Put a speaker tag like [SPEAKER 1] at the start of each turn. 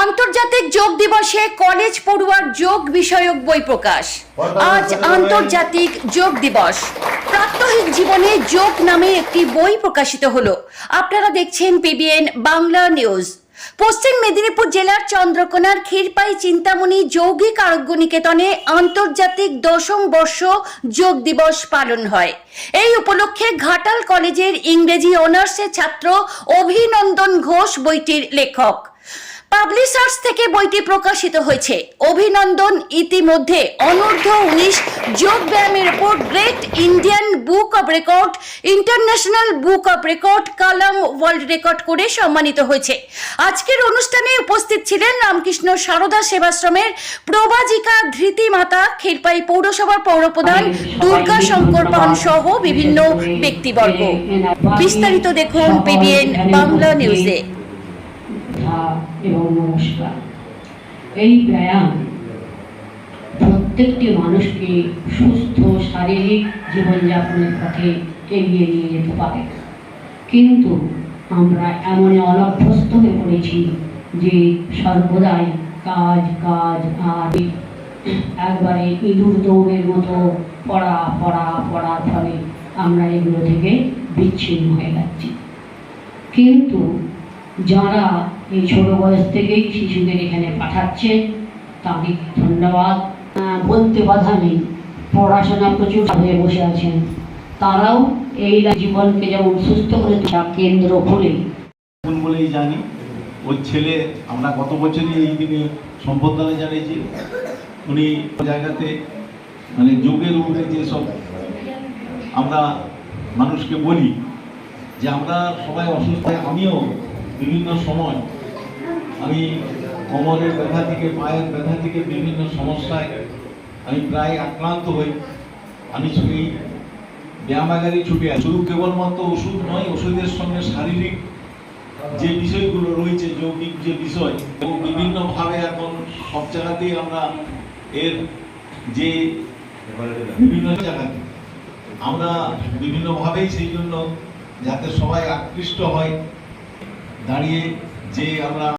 [SPEAKER 1] আন্তর্জাতিক যোগ দিবসে কলেজ পড়ুয়ার যোগ বিষয়ক বই প্রকাশ। আজ আন্তর্জাতিক যোগ দিবস। প্রাত্যহিক জীবনে যোগ নামে একটি বই প্রকাশিত হলো। আপনারা দেখছেন পিবিএন বাংলা নিউজ। পশ্চিম মেদিনীপুর জেলার চন্দ্রকোনার ক্ষীরপাই চিন্তামণি যৌগিক আরোগ্য নিকেতনে আন্তর্জাতিক দশম বর্ষ যোগ দিবস পালন হয়। এই উপলক্ষে ঘাটাল কলেজের ইংরেজি অনার্সের ছাত্র অভিনন্দন ঘোষ বইটির লেখক। পাবলিশার্স থেকে বইটি প্রকাশিত হয়েছে। অভিনন্দন, ইতিমধ্যে অনূর্ধ্ব উনিশ যোগ ব্যায়ামের উপর great Indian book of record, international book of record, Kalam world record করে সম্মানিত হয়েছে। আজকের অনুষ্ঠানে উপস্থিত ছিলেন রামকৃষ্ণ সারদা সেবাশ্রমের প্রবাজিকা ধৃতি মাতা ক্ষীরপাই পৌরসভার পৌরপ্রধান দুর্গা শঙ্কর পান সহ বিভিন্ন ব্যক্তিবর্গ। বিস্তারিত দেখুন পিবিএন বাংলা নিউজে
[SPEAKER 2] উঠা এবং নমস্কার। এই ব্যায়াম প্রত্যেকটি মানুষকে সুস্থ শারীরিক জীবনযাপনের পথে এগিয়ে নিয়ে যেতে পারে। কিন্তু আমরা এমন অনভ্যস্ত হয়ে পড়েছি যে সর্বদাই কাজ কাজ আর একবারে ইঁদুর দৌড়ের মতো পড়া পড়া, পড়ার ফলে আমরা এগুলো থেকে বিচ্ছিন্ন হয়ে যাচ্ছি। কিন্তু যারা এই ছোট বয়স থেকেই শিশুদের এখানে পাঠাচ্ছে, তাদের ধন্যবাদ। বলতে বাধা নেই, পড়াশোনা প্রচুর হয়ে বসে আছেন তারাও এই জীবনকে যেমন সুস্থ করে কেন্দ্র খুলে
[SPEAKER 3] বলেই জানি, ওর ছেলে আমরা গত বছরই এই দিনে সম্বর্ধনা জানিয়েছি। উনি জায়গাতে মানে যোগের উপরে যেসব আমরা মানুষকে বলি, যে আমরা সবাই অসুস্থ, আমিও বিভিন্ন সময় আমি কোমরের ব্যথা থেকে, পায়ের ব্যথা থেকে বিভিন্ন সমস্যায় আমি প্রায় আক্রান্ত হই। আমি এই ব্যায়ামাগারে ছুটে আসি। শুধু কেবলমাত্র ওষুধ নয়, ওষুধের সঙ্গে শারীরিক যে বিষয়গুলো রয়েছে, যৌগিক যে বিষয় এবং বিভিন্নভাবে এখন সব জায়গাতেই আমরা এর যে বিভিন্ন জায়গাতে। আমরা বিভিন্নভাবেই সেই জন্য যাতে সবাই আকৃষ্ট হয়। দাঁড়িয়ে যে আমরা